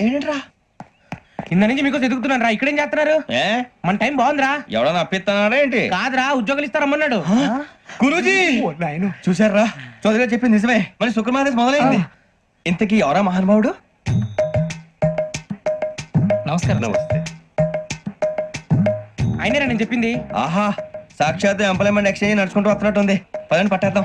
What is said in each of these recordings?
ఏంట్రా? ఇంత నుంచి మీకు ఎదుగుతున్నాను రా. ఇక్కడేం చేస్తున్నారు? ఏ? మన టైం బాగుందిరా. ఎవడన్నా అప్పిస్తున్నాడా ఏంటి? కాదురా ఉద్యోగాలు ఇస్తారమ్మన్నాడు. గురూజీ! చూసారా చౌదరి గారు చెప్పింది నిజమే. మరి శుక్రమాదేశ్ మొదలైంది. ఇంతకీ ఎవరా మహానుభావుడు? నమస్కారం నమస్తే. అయినరా నేను చెప్పింది? ఆహా సాక్షాత్ ఎంప్లాయ్మెంట్ ఎక్స్చేంజ్ నడుచుకుంటూ వస్తున్నట్టు ఉంది పదండి పట్టేద్దాం.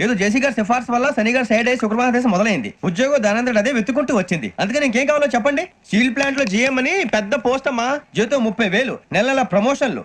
ఏదో జేసీ గారి సిఫార్సు వల్ల శని గారు సైడ్ అయ్యి శుక్రవారం దేశం మొదలైంది. ఉద్యోగం దానంతటి అదే వెతుకుంటూ వచ్చింది. అందుకని ఇంకేం కావాలో చెప్పండి? స్టీల్ ప్లాంట్లో జీఎం అని పెద్ద పోస్ట్ అమ్మా జీతం ముప్పై వేలు. నెల నెల ప్రమోషన్లు.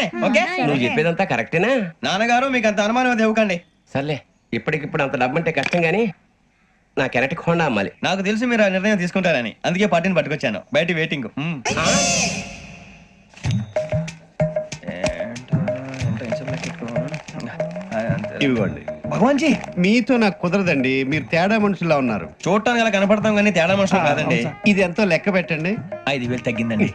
ఓకే? నువ్వు చెప్పేదంతా కరెక్టేనా? నాన్నగారు మీకు అంత అనుమానం అది ఇవ్వకండి. సర్లే ఇప్పటికిప్పుడు అంత డబ్బు అంటే కష్టం కానీ నా కెనటిక్ హోండా అమ్మాలి. నాకు తెలుసు మీరు ఆ నిర్ణయం తీసుకుంటారని. అందుకే పార్టీని పట్టుకొచ్చాను. బయట వెయిటింగ్. మ్మ్. ఏంటో, ఏంటో ఇన్సర్ట్ పెట్టుకో. ఆ, అంతే. ఇవ్వండి. భగవాన్ జీ మీతో నాకు కుదరదండి. మీరు తేడా మనుషులా ఉన్నారు. చూడటానికి అలా కనపడతాం కానీ తేడా మనుషులు కాదండి. ఇది ఎంతో లెక్క పెట్టండి. ఐదు వేలు తగ్గిందండి.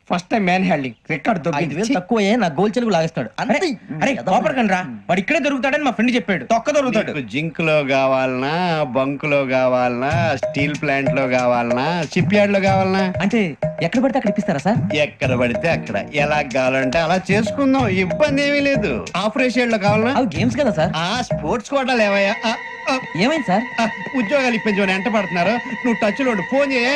First time man handing record దొబ్బింది. తక్కువ నా గోల్ చెలుగు లాగేస్తాడు. అంతే. అరే కోపడకండి రా. వాడు ఇక్కడే దొరుకుతాడని మా ఫ్రెండ్ చెప్పాడు. తొక్క దొరుకుతాడు. జింక్లో కావాలనా బంక్లో కావాలనా స్టీల్ ప్లాంట్లో కావాలనా షిప్ యార్డ్లో కావాలనా? అంటే ఎక్కడ పడితే అక్కడ ఇప్పిస్తారా సార్? ఎక్కడ పడితే అక్కడ. ఎలా కావాలంటే అలా చేసుకుందాం. ఇబ్బంది ఏమీ లేదు. ఆపరేషన్లో కావాలనా? అవి గేమ్స్ కదా సార్. ఆ స్పోర్ట్స్ కోటాలు ఆ, ఏమైంది సార్? ఉద్యోగాలు ఇప్పించమని ఎంట పడుతున్నారు. నువ్వు టచ్లో. ఫోన్ చేయ.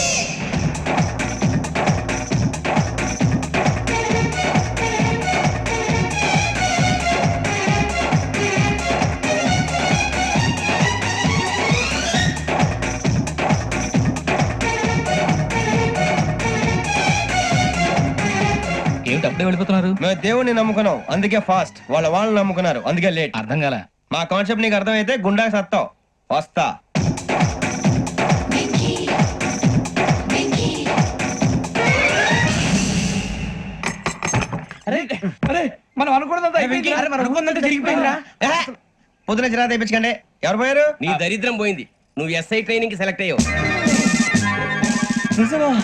ఏమిటి అప్పుడే వెళ్ళిపోతున్నారు? మేము దేవుడిని నమ్ముకున్నాం. అందుకే ఫాస్ట్. వాళ్ళ వాళ్ళని నమ్ముకున్నారు. అందుకే లేట్. అర్థం కాల. మా కాన్సెప్ట్ నీకు అర్థమైతే గుండా సత్తావు వస్తా. అరే అరే మనం అనుకున్నదంతా జరిగిపోయిందిరా. పొద్దున జిరా తెప్పించకండి. ఎవరు పోయారు? నీ దరిద్రం పోయింది. నువ్వు ఎస్ఐ ట్రైనింగ్కి సెలెక్ట్ అయ్యావు. నిజమా?